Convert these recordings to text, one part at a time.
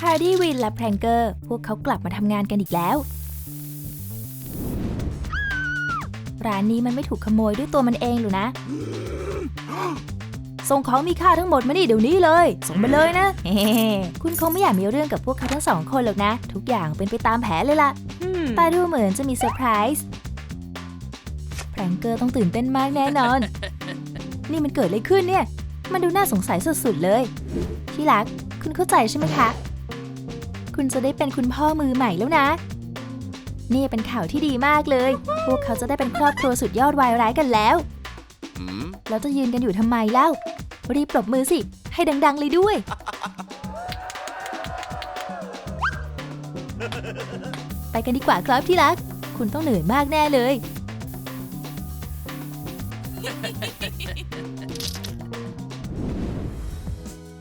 ฮาร์ดี้วินและแพรงเกอร์ พวกเขากลับมาทำงานกันอีกแล้ว ร้านนี้มันไม่ถูกขโมยด้วยตัวมันเองหรือนะ ส่งของมีค่าทั้งหมดมานี่เดี๋ยวนี้เลย ส่งมาเลยนะเฮ้คุณคงไม่อยากมีเรื่องกับพวกเขาทั้งสองคนหรอกนะ ทุกอย่างเป็นไปตามแผนเลยล่ะแต่ดูเหมือนจะมีเซอร์ไพรส์แพรงเกอร์ต้องตื่นเต้นมากแน่นอน นี่มันเกิดอะไรขึ้นเนี่ย มันดูน่าสงสัยสุดๆเลย ที่รัก คุณเข้าใจใช่ไหมคะ คุณจะได้เป็นคุณพ่อมือใหม่แล้วนะ นี่เป็นข่าวที่ดีมากเลย พวกเขาจะได้เป็นครอบครัวสุดยอดวายร้ายกันแล้ว Hmm? แล้วจะยืนกันอยู่ทำไมเล่า รีบปรบมือสิ ให้ดัง ๆ เลยด้วย ไปกันดีกว่าครับที่รัก คุณต้องเหนื่อยมากแน่เลย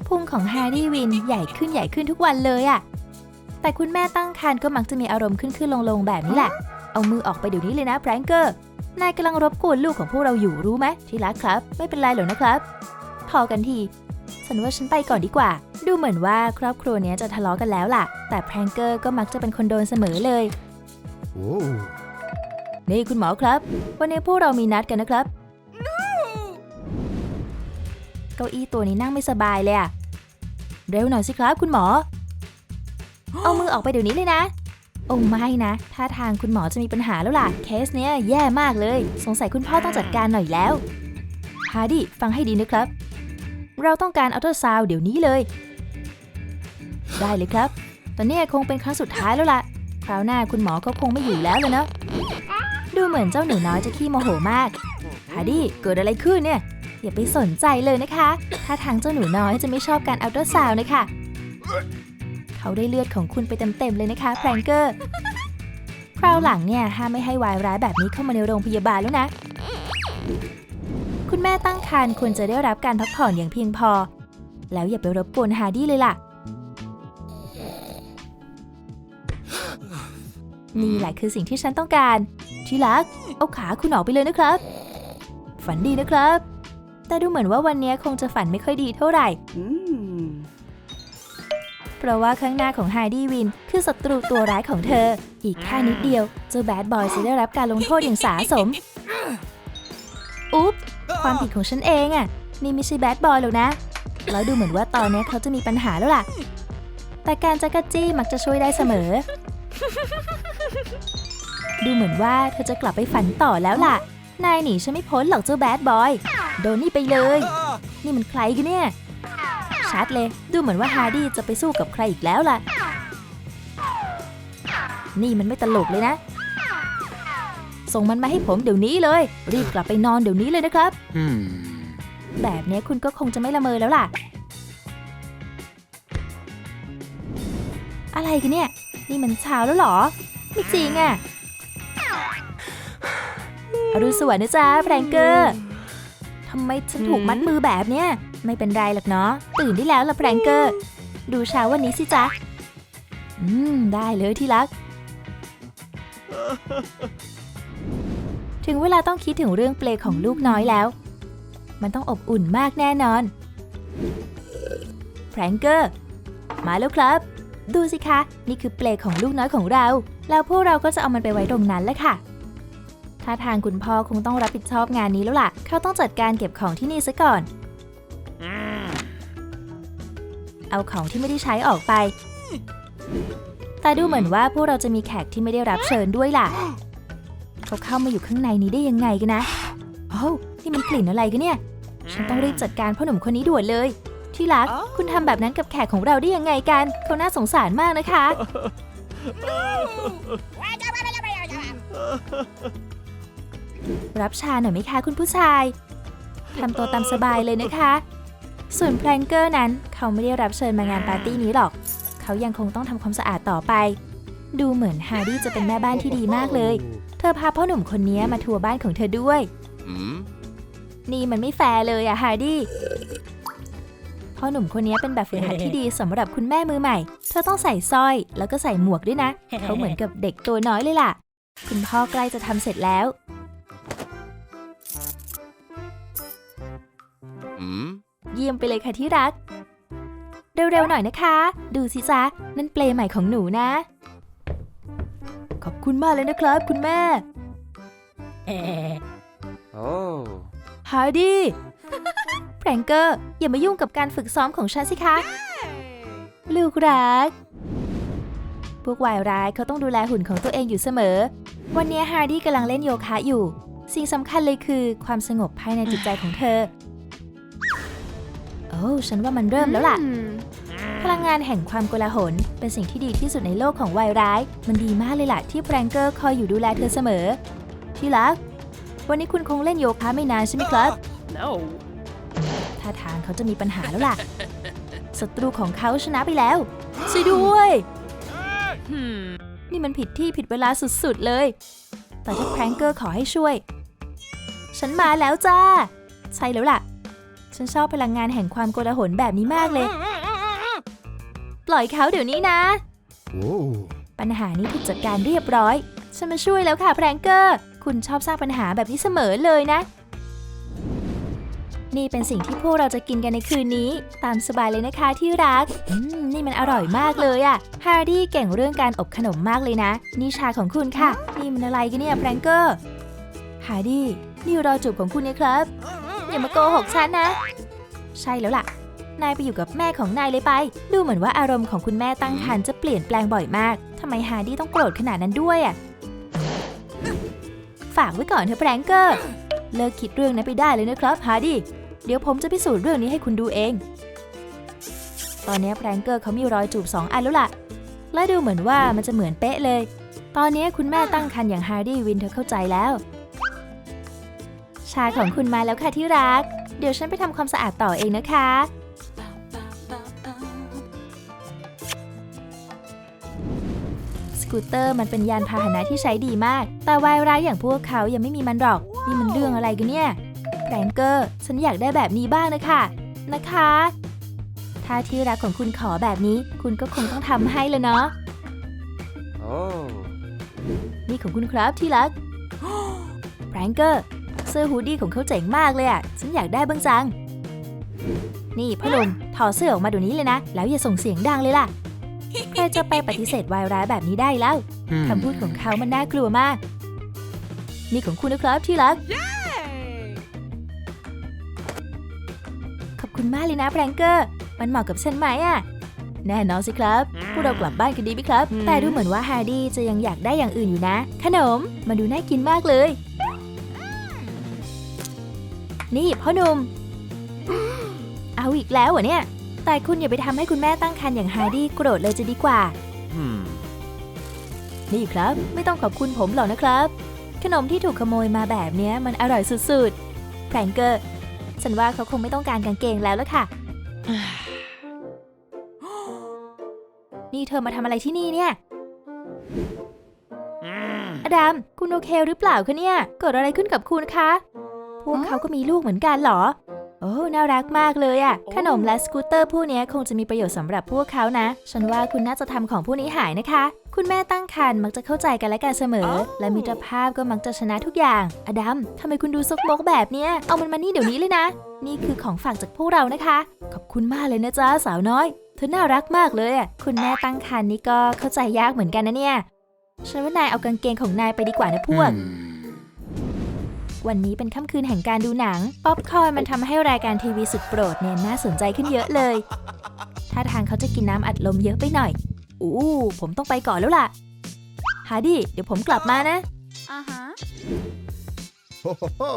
พุงของแฮร์รี่วินใหญ่ขึ้นใหญ่ขึ้นทุกวันเลยอะ แต่คุณแม่ตั้งครรภ์ก็มักจะมีอารมณ์ขึ้นขึ้นลงลงๆแบบนี้แหละ เอามือออกไปเดี๋ยวนี้เลยนะแพรงเกอร์ นายกำลังรบกวนลูกของพวกเราอยู่รู้ไหมที่รักครับ ไม่เป็นไรหรอกนะครับ พอกันทีฉันว่าฉันไปก่อนดีกว่า ดูเหมือนว่าครอบครัวเนี้ยจะทะเลาะกันแล้วล่ะ แต่แพรงเกอร์ก็มักจะเป็นคนโดนเสมอเลย Whoa. นี่คุณหมอครับ วันนี้พวกเรามีนัดกันนะครับ เก้าอี้ตัวนี้นั่งไม่สบายเลยอะเร็วหน่อยสิครับคุณหมอ เอามือออกไปเดี๋ยวนี้เลยนะ โอ้ไม่นะท่าทางคุณหมอจะมีปัญหาแล้วล่ะ เคสเนี้ยแย่มากเลย สงสัยคุณพ่อต้องจัดการหน่อยแล้ว ฮาร์ดี้ฟังให้ดีนะครับ เราต้องการอัลตราซาวด์เดี๋ยวนี้เลย ได้เลยครับ ตอนนี้คงเป็นครั้งสุดท้ายแล้วล่ะ คราวหน้าคุณหมอก็คงไม่อยู่แล้วเลยเนาะ ดูเหมือนเจ้าหนูน้อยจะขี้โมโหมาก ฮาร์ดี้เกิดอะไรขึ้นเนี่ย อย่าไปสนใจเลยนะคะ ถ้าทางเจ้าหนูน้อยจะไม่ชอบการอัลตราซาวน์นะคะ เขาได้เลือดของคุณไปเต็มๆเลยนะคะแพรงเกอร์ คราวหลังเนี่ยห้ามไม่ให้วายร้ายแบบนี้เข้ามาในโรงพยาบาลแล้วนะ คุณแม่ตั้งครรภ์ควรจะได้รับการพักผ่อนอย่างเพียงพอ แล้วอย่าไปรบกวนฮาร์ดี้เลยล่ะ นี่แหละคือสิ่งที่ฉันต้องการ ที่รัก เอาขาคุณออกไปเลยนะครับ ฝันดีนะครับ แต่ดูเหมือนว่าวันนี้คงจะฝันไม่ค่อยดีเท่าไหร่ เพราะว่าข้างหน้าของไฮดี้วิน คือศัตรูตัวร้ายของเธอ อีกแค่นิดเดียว เจ้าแบดบอยจะได้รับการลงโทษอย่างสาสม อุ๊บ ความผิดของฉันเองอะนี่ไม่ใช่แบดบอยหรอกนะ แล้วดูเหมือนว่าตอนนี้เขาจะมีปัญหาแล้วล่ะ แต่การจักรจี้มักจะช่วยได้เสมอ ดูเหมือนว่าเธอจะกลับไปฝันต่อแล้วล่ะ นายหนีฉันไม่พ้นหรอกเจ้าแบดบอย โดนนี่ไปเลย นี่มันใครกันเนี่ย ชัดเลย ดูเหมือนว่าฮาร์ดี้จะไปสู้กับใครอีกแล้วล่ะ นี่มันไม่ตลกเลยนะ ส่งมันมาให้ผมเดี๋ยวนี้เลย รีบกลับไปนอนเดี๋ยวนี้เลยนะครับ Hmm. แบบนี้คุณก็คงจะไม่ละเมอแล้วล่ะ อะไรกันเนี่ย นี่มันเช้าแล้วเหรอ ไม่จริงอะ่ะอรุณสวัสดิ์นะจ๊ะแฟรงเกอร์ทำไมฉันถูกมัดมือแบบเนี้ย ไม่เป็นไรหรอกเนาะ ตื่นได้แล้วล่ะแฟรงเกอร์ ดูเช้าวันนี้สิจ๊ะ อืม ได้เลยที่รัก ถึงเวลาต้องคิดถึงเรื่องเปลของลูกน้อยแล้ว มันต้องอบอุ่นมากแน่นอนแฟรงเกอร์ มาแล้วครับ ดูสิคะ นี่คือเปลของลูกน้อยของเรา แล้วพวกเราก็จะเอามันไปไว้ตรงนั้นแหละค่ะถ้าทางคุณพ่อคงต้องรับผิดชอบงานนี้แล้วล่ะ เขาต้องจัดการเก็บของที่นี่ซะก่อน เอาของที่ไม่ได้ใช้ออกไป แต่ดูเหมือนว่าพวกเราจะมีแขกที่ไม่ได้รับเชิญด้วยล่ะ เขาเข้ามาอยู่ข้างในนี้ได้ยังไงกันนะโอ้วนี่มันกลิ่นอะไรกันเนี่ย ฉันต้องรีบจัดการพ่อหนุ่มคนนี้ด่วนเลย ที่รัก คุณทำแบบนั้นกับแขกของเราได้ยังไงกัน เขาน่าสงสารมากนะคะ รับชาหน่อยไหมคะคุณผู้ชายทำตัวตามสบายเลยนะคะ ส่วนแพลงเกอร์นั้นเขาไม่ได้รับเชิญมางานปาร์ตี้นี้หรอก เขายังคงต้องทำความสะอาดต่อไป ดูเหมือนฮาร์ดี้จะเป็นแม่บ้านที่ดีมากเลย เธอพาพ่อหนุ่มคนนี้มาทัวร์บ้านของเธอด้วย Hmm? นี่มันไม่แฟร์เลยอะฮาร์ดี้พ่อหนุ่มคนนี้เป็นแบบฝึกหัดที่ดีสำหรับคุณแม่มือใหม่ เธอต้องใส่สร้อยแล้วก็ใส่หมวกด้วยนะ เขาเหมือนกับเด็กตัวน้อยเลยล่ะ คุณพ่อใกล้จะทำเสร็จแล้ว เยี่ยมไปเลยค่ะที่รัก เร็วๆหน่อยนะคะ ดูสิจ๊ะ นั่นเปลใหม่ของหนูนะ ขอบคุณมากเลยนะครับ คุณแม่ Oh. ฮาร์ดี้แพรงเกอร์ อย่ามายุ่งกับการฝึกซ้อมของฉันสิคะ ลูกรัก พวกวายร้ายเขาต้องดูแลหุ่นของตัวเองอยู่เสมอ วันนี้ฮาร์ดี้กำลังเล่นโยคะอยู่ สิ่งสำคัญเลยคือความสงบภายในจิตใจของเธอโอ้ฉันว่ามันเริ่มแล้วล่ะ พลังงานแห่งความโกลาหล เป็นสิ่งที่ดีที่สุดในโลกของวายร้าย มันดีมากเลยล่ะที่แพรงเกอร์คอยอยู่ดูแลเธอเสมอ ที่รัก วันนี้คุณคงเล่นโยคะไม่นานใช่ไหมครับ No. ท่าทางเขาจะมีปัญหาแล้วล่ะ ศัตรูของเขาชนะไปแล้ว ช่วยด้วย Hmm. นี่มันผิดที่ผิดเวลาสุดๆเลย แต่ถ้าแพรงเกอร์ขอให้ช่วย ฉันมาแล้วจ้า ใช่แล้วล่ะ ฉันชอบพลังงานแห่งความโกลาหลแบบนี้มากเลย ปล่อยเขาเดี๋ยวนี้นะ ปัญหานี้ถูกจัดการเรียบร้อย ฉันมาช่วยแล้วค่ะแพรงเกอร์ คุณชอบสร้างปัญหาแบบนี้เสมอเลยนะ นี่เป็นสิ่งที่พวกเราจะกินกันในคืนนี้ ตามสบายเลยนะคะที่รักอืมนี่มันอร่อยมากเลยอะฮาร์ดี้เก่งเรื่องการอบขนมมากเลยนะ นี่ชาของคุณค่ะ นี่มันอะไรกันเนี่ยแพรงเกอร์ ฮาร์ดี้ นี่รอจูบของคุณนะครับ อย่ามาโกหกฉันนะ ใช่แล้วล่ะ นายไปอยู่กับแม่ของนายเลยไป ดูเหมือนว่าอารมณ์ของคุณแม่ตั้งครรภ์จะเปลี่ยนแปลงบ่อยมากทำไมฮาร์ดี้ต้องโกรธขนาดนั้นด้วยอะ ฝากไว้ก่อนเถอะแพรงเกอร์ เลิกคิดเรื่องนั้นไปได้เลยนะครับฮาร์ดี้ เดี๋ยวผมจะพิสูจน์เรื่องนี้ให้คุณดูเอง ตอนนี้แพรงเกอร์เขามีรอยจูบสองอันแล้วล่ะ และดูเหมือนว่ามันจะเหมือนเป๊ะเลย ตอนนี้คุณแม่ตั้งครรภ์อย่างฮาร์ดี้วินเธอเข้าใจแล้ว ชาของคุณมาแล้วค่ะที่รัก เดี๋ยวฉันไปทำความสะอาดต่อเองนะคะ สกูตเตอร์มันเป็นยานพาหนะที่ใช้ดีมาก แต่วายร้ายอย่างพวกเขายังไม่มีมันหรอก นี่มันเรื่องอะไรกันเนี่ยแพรงเกอร์ ฉันอยากได้แบบนี้บ้างนะคะ นะคะ ถ้าที่รักของคุณขอแบบนี้ คุณก็คงต้องทำให้แล้วเนาะ Oh. นี่ของคุณครับที่รักแพรงเกอร์ เสื้อฮูดดี้ของเขาเจ๋งมากเลยอะ ฉันอยากได้บ้างจัง นี่พ่อหนุ่มถอดเสื้อออกมาเดี๋ยวนี้เลยนะ แล้วอย่าส่งเสียงดังเลยล่ะ ใครจะไปปฏิเสธวายร้ายแบบนี้ได้แล้ว Hmm. คำพูดของเขามันน่ากลัวมาก นี่ของคุณนะครับที่รัก ขอบคุณมากเลยนะแพรงเกอร์ มันเหมาะกับฉันไหมอะแน่นอนสิครับ พวกเรากลับบ้านกันดีไหมครับอืมแต่ดูเหมือนว่าฮาร์ดี้จะยังอยากได้อย่างอื่นอยู่นะ ขนม มาดูน่ากินมากเลย นี่พ่อหนุ่ม เอาอีกแล้วเหรอเนี่ย แต่คุณอย่าไปทำให้คุณแม่ตั้งครรภ์อย่างฮาร์ดี้โกรธเลยจะดีกว่า Hmm. นี่ครับ ไม่ต้องขอบคุณผมหรอกนะครับ ขนมที่ถูกขโมยมาแบบเนี้ยมันอร่อยสุดๆแพรงเกอร์ฉันว่าเขาคงไม่ต้องการกางเกงแล้วละค่ะ นี่เธอมาทำอะไรที่นี่เนี่ยอดัมคุณโอเคหรือเปล่าคะเนี่ยเกิดอะไรขึ้นกับคุณคะ พวกเขาก็มีลูกเหมือนกันเหรอ โอ้ น่ารักมากเลยอะขนมและสกูตเตอร์พวกเนี้ยคงจะมีประโยชน์สำหรับพวกเขานะ ฉันว่าคุณน่าจะทำของพวกนี้หายนะคะ คุณแม่ตั้งครรภ์มักจะเข้าใจกันและกันเสมอ และมิตรภาพก็มักจะชนะทุกอย่าง อดัมทำไมคุณดูซกมกแบบเนี้ย เอามันมานี่เดี๋ยวนี้เลยนะ นี่คือของฝากจากพวกเรานะคะ ขอบคุณมากเลยนะจ๊ะสาวน้อย เธอน่ารักมากเลยอะคุณแม่ตั้งครรภ์นี่ก็เข้าใจยากเหมือนกันนะเนี่ย ฉันว่านายเอากางเกงของนายไปดีกว่านะพวก Hmm. วันนี้เป็นค่ำคืนแห่งการดูหนัง ป๊อปคอร์นมันทำให้รายการทีวีสุดโปรดเนี่ยน่าสนใจขึ้นเยอะเลย ถ้าทางเขาจะกินน้ำอัดลมเยอะไปหน่อย อู้ผมต้องไปก่อนแล้วล่ะ ฮาร์ดี้ เดี๋ยวผมกลับมานะ Uh huh. Ho ho ho.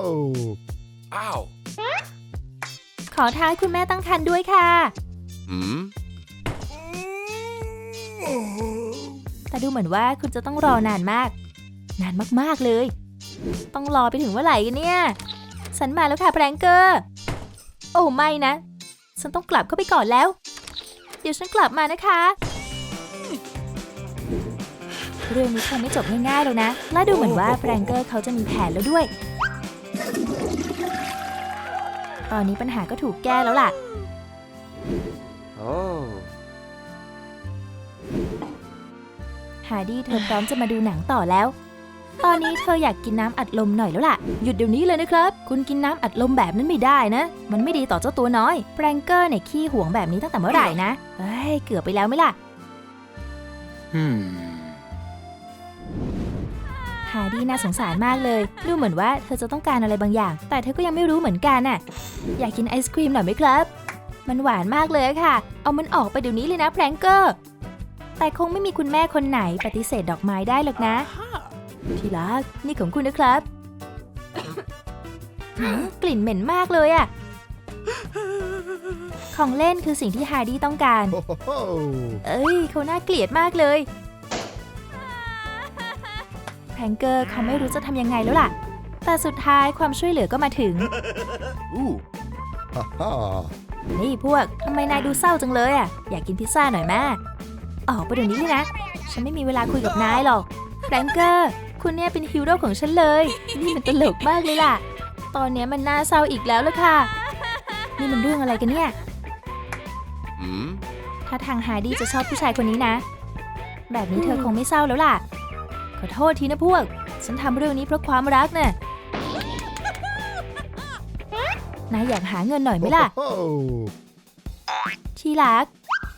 Ow. ขอท้ายคุณแม่ตั้งครรภ์ด้วยค่ะ Hmm. แต่ดูเหมือนว่าคุณจะต้องรอนานมาก นานมากๆเลย ต้องรอไปถึงเมื่อไหร่กันเนี่ย ฉันมาแล้วค่ะแพรงเกอร์ โอ้ไม่นะ ฉันต้องกลับเข้าไปก่อนแล้ว เดี๋ยวฉันกลับมานะคะ เรื่องนี้คงไม่จบง่ายๆแล้วนะ และดูเหมือนว่าแพรงเกอร์เขาจะมีแผนแล้วด้วย ตอนนี้ปัญหาก็ถูกแก้แล้วล่ะ Oh. ฮาร์ดี้เธอพร้อมจะมาดูหนังต่อแล้ว ตอนนี้เธออยากกินน้ำอัดลมหน่อยแล้วล่ะ หยุดเดี๋ยวนี้เลยนะครับ คุณกินน้ำอัดลมแบบนั้นไม่ได้นะ มันไม่ดีต่อเจ้าตัวน้อยแปรงเกอร์เนี่ยขี้หวงแบบนี้ตั้งแต่เมื่อไหร่นะ เฮ้ย เกือบไปแล้วไหมล่ะ Hmm. ฮาร์ดี้น่าสงสารมากเลย ดูเหมือนว่าเธอจะต้องการอะไรบางอย่าง แต่เธอก็ยังไม่รู้เหมือนกันน่ะ อยากกินไอศครีมหน่อยไหมครับ มันหวานมากเลยค่ะ เอามันออกไปเดี๋ยวนี้เลยนะแพรงเกอร์ แต่คงไม่มีคุณแม่คนไหนปฏิเสธดอกไม้ได้หรอกนะ ที่รักนี่ของคุณนะครับหืมกลิ่นเหม็นมากเลยอะของเล่นคือสิ่งที่ฮาร์ดี้ต้องการ เอ้ย เขาน่าเกลียดมากเลยแพรงเกอร์เขาไม่รู้จะทำยังไงแล้วล่ะ แต่สุดท้ายความช่วยเหลือก็มาถึง นี่พวกทำไมนายดูเศร้าจังเลยอะ อยากกินพิซซ่าหน่อยแม่ออกไปเดี๋ยวนี้เลยนะ ฉันไม่มีเวลาคุยกับนายหรอกแฟรงเกอร์ คุณเนี่ยเป็นฮีโร่ของฉันเลย นี่มันตลกมากเลยล่ะ ตอนเนี้ยมันน่าเศร้าอีกแล้วละค่ะ นี่มันเรื่องอะไรกันเนี่ย Hmm. ถ้าทางฮาร์ดี้จะชอบผู้ชายคนนี้นะ แบบนี้เธอคงไม่เศร้าแล้วล่ะ ขอโทษทีนะพวก ฉันทำเรื่องนี้เพราะความรักน่ะนายอยากหาเงินหน่อยไหม Ho, ล่ะ ho, ho. ที่รัก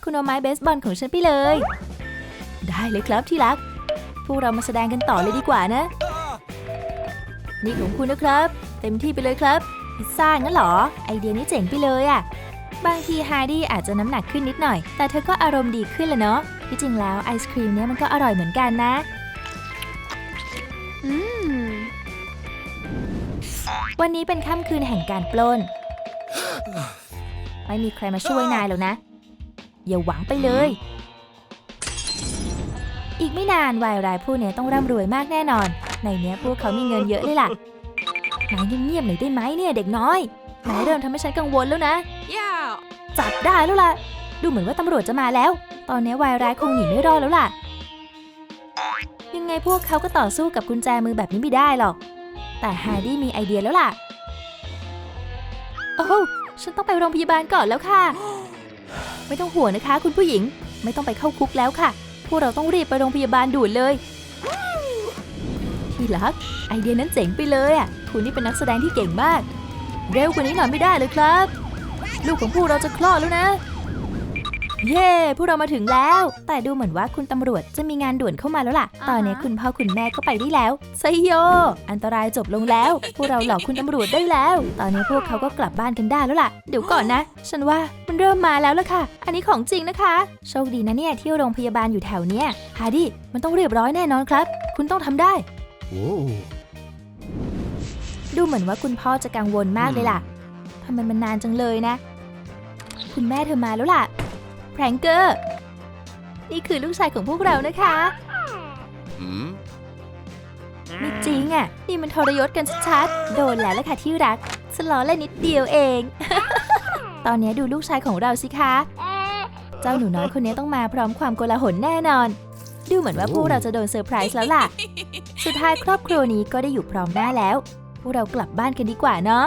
คุณเอาไม้เบสบอลของฉันไปเลย ได้เลยครับที่รัก พวกเรามาแสดงกันต่อเลยดีกว่านะ นี่ของคุณนะครับ เต็มที่ไปเลยครับ พิซซ่างั้นเหรอ ไอเดียนี้เจ๋งไปเลยอะบางทีฮาร์ดี้อาจจะน้ำหนักขึ้นนิดหน่อย แต่เธอก็อารมณ์ดีขึ้นแล้วเนาะ ที่จริงแล้วไอศครีมเนี้ยมันก็อร่อยเหมือนกันนะวันนี้เป็นค่ำคืนแห่งการปล้น ไม่มีใครมาช่วยนายหรอกนะ อย่าหวังไปเลย อีกไม่นานวายร้ายผู้เนี้ยต้องร่ำรวยมากแน่นอน ในเนี้ยพวกเขามีเงินเยอะเลยล่ะนายเงียบๆหน่อยได้ไหมเนี่ยเด็กน้อยนายเริ่มทำให้ฉันกังวลแล้วนะจับได้แล้วล่ะ ดูเหมือนว่าตำรวจจะมาแล้ว ตอนนี้วายร้ายคงหนีไม่รอดแล้วล่ะ ยังไงพวกเขาก็ต่อสู้กับกุญแจมือแบบนี้ไม่ได้หรอก แต่ฮาร์ดี้มีไอเดียแล้วล่ะ โอ้ฉันต้องไปโรงพยาบาลก่อนแล้วค่ะ ไม่ต้องห่วงนะคะ คุณผู้หญิง ไม่ต้องไปเข้าคุกแล้วค่ะ พวกเราต้องรีบไปโรงพยาบาลด่วนเลย ที่รัก ไอเดียนั้นเจ๋งไปเลยอะ คุณนี่เป็นนักแสดงที่เก่งมาก เร็วกว่านี้หน่อยไม่ได้เลยครับ ลูกของพวกเราจะคลอดแล้วนะ เย้ พวกเรามาถึงแล้ว แต่ดูเหมือนว่าคุณตำรวจจะมีงานด่วนเข้ามาแล้วล่ะ ตอนนี้คุณพ่อคุณแม่ก็ไปได้แล้วไซโย อันตรายจบลงแล้ว พวกเราหลอกคุณตำรวจได้แล้ว ตอนนี้พวกเขาก็กลับบ้านกันได้แล้วล่ะ เดี๋ยวก่อนนะ ฉันว่ามัน เริ่มมาแล้วล่ะค่ะ อันนี้ของจริงนะคะ โชคดีนะเนี่ยที่โรงพยาบาลอยู่แถวเนี้ยฮาร์ดี้มันต้องเรียบร้อยแน่นอนครับ คุณต้องทำได้ Whoa. ดูเหมือนว่าคุณพ่อจะกังวลมากเลยล่ะ ทำไมมันนานจังเลยนะ คุณแม่เธอมาแล้วล่ะ แพรงเกอร์ นี่คือลูกชายของพวกเรานะคะ Hmm. ไม่จริงอะ นี่มันทรยศกันชัดๆ โดนแล้วละค่ะที่รักสล้อเล่นนิดเดียวเอง ตอนนี้ดูลูกชายของเราสิคะ เจ้าหนูน้อยคนนี้ต้องมาพร้อมความโกลาหลแน่นอน ดูเหมือนว่าพวกเราจะโดนเซอร์ไพรส์แล้วล่ะ สุดท้ายครอบครัวนี้ก็ได้อยู่พร้อมหน้าแล้ว พวกเรากลับบ้านกันดีกว่าเนาะ